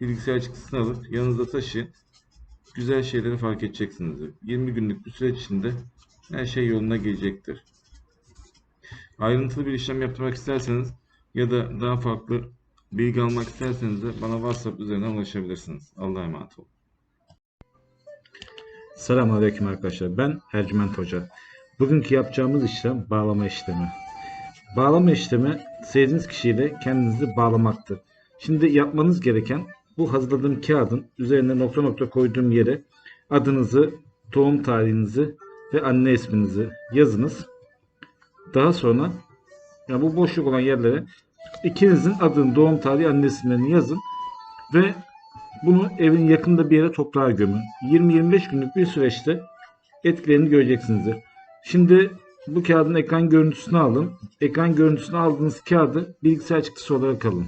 Bilgisayar çıktısını alıp yanınızda taşıyın. Güzel şeyleri fark edeceksiniz. 20 günlük bir süreç içinde her şey yoluna gelecektir. Ayrıntılı bir işlem yaptırmak isterseniz ya da daha farklı bilgi almak isterseniz de bana WhatsApp üzerinden ulaşabilirsiniz. Allah'a emanet olun. Selamünaleyküm arkadaşlar. Ben Ercüment Hoca. Bugünkü yapacağımız işlem bağlama işlemi. Bağlama işlemi sevdiğiniz kişiyle kendinizi bağlamaktır. Şimdi yapmanız gereken bu hazırladığım kağıdın üzerine nokta nokta koyduğum yere adınızı, doğum tarihinizi ve anne isminizi yazınız. Daha sonra yani bu boşluk olan yerlere ikinizin adını, doğum tarihi, anne isimlerini yazın ve bunu evin yakında bir yere toprağa gömün. 20-25 günlük bir süreçte etkilerini göreceksiniz. Şimdi bu kağıdın ekran görüntüsünü alın. Ekran görüntüsünü aldığınız kağıdı bilgisayar çıktısı olarak alın.